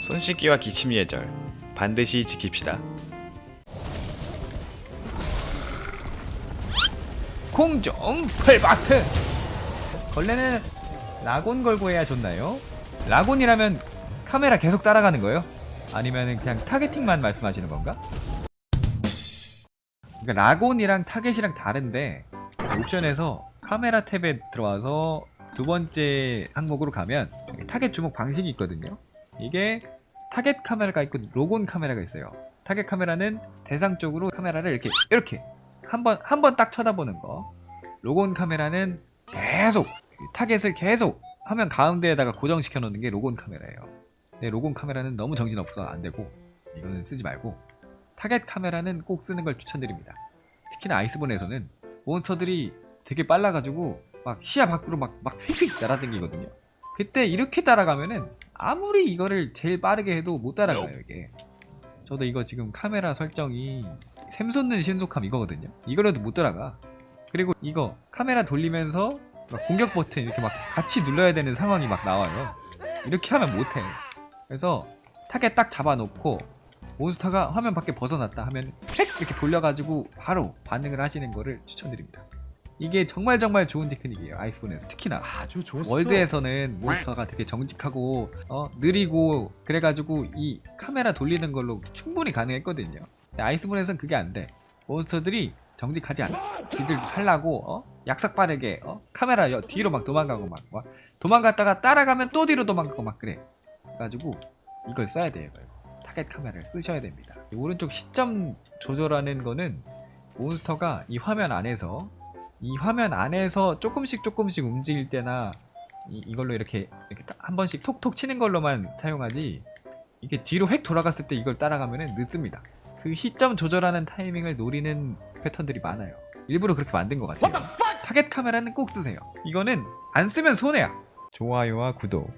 손 씻기와 기침 예절 반드시 지킵시다. 공정 펄바트 걸레는 라곤 걸고 해야 좋나요? 라곤이라면 카메라 계속 따라가는 거예요? 아니면 그냥 타겟팅만 말씀하시는 건가? 그러니까 라곤이랑 타겟이랑 다른데 옵션에서 카메라 탭에 들어와서 두 번째 항목으로 가면 타겟 주목 방식이 있거든요. 이게 타겟 카메라가 있고 로곤 카메라가 있어요. 타겟 카메라는 대상 쪽으로 카메라를 이렇게 이렇게 한 번 한 번 딱 쳐다보는 거. 로곤 카메라는 계속 타겟을 계속 화면 가운데에다가 고정시켜 놓는 게 로곤 카메라예요. 근데 로곤 카메라는 너무 정신 없어서 안 되고 이거는 쓰지 말고 타겟 카메라는 꼭 쓰는 걸 추천드립니다. 특히나 아이스본에서는 몬스터들이 되게 빨라가지고 막 시야 밖으로 막 막 휙휙 날아다니거든요. 그때 이렇게 따라가면은 아무리 이거를 제일 빠르게 해도 못 따라가요 이게. 저도 이거 지금 카메라 설정이 샘솟는 신속함 이거거든요. 이거라도 못 따라가. 그리고 이거 카메라 돌리면서 막 공격 버튼 이렇게 막 같이 눌러야 되는 상황이 막 나와요. 이렇게 하면 못해. 그래서 타겟 딱 잡아놓고 몬스터가 화면 밖에 벗어났다 하면 팩 이렇게 돌려가지고 바로 반응을 하시는 거를 추천드립니다. 이게 정말 정말 좋은 테크닉이에요. 아이스본에서 특히나 아주 좋소. 월드에서는 몬스터가 되게 정직하고 어, 느리고 그래가지고 이 카메라 돌리는 걸로 충분히 가능했거든요. 근데 아이스본에서는 그게 안 돼. 몬스터들이 정직하지 않아. 지들 살라고 어? 약삭 빠르게 어? 카메라 여- 뒤로 막 도망가고 막, 막 도망갔다가 따라가면 또 뒤로 도망가고 막 그래. 그래가지고 이걸 써야 돼요. 이거. 타겟 카메라를 쓰셔야 됩니다. 이 오른쪽 시점 조절하는 거는 몬스터가 이 화면 안에서 이 화면 안에서 조금씩 조금씩 움직일 때나 이, 이걸로 이렇게, 이렇게 딱한 번씩 톡톡 치는 걸로만 사용하지 이게 뒤로 획 돌아갔을 때 이걸 따라가면 늦습니다. 그 시점 조절하는 타이밍을 노리는 패턴들이 많아요. 일부러 그렇게 만든 것 같아요. 타겟 카메라는 꼭 쓰세요. 이거는 안 쓰면 손해야. 좋아요와 구독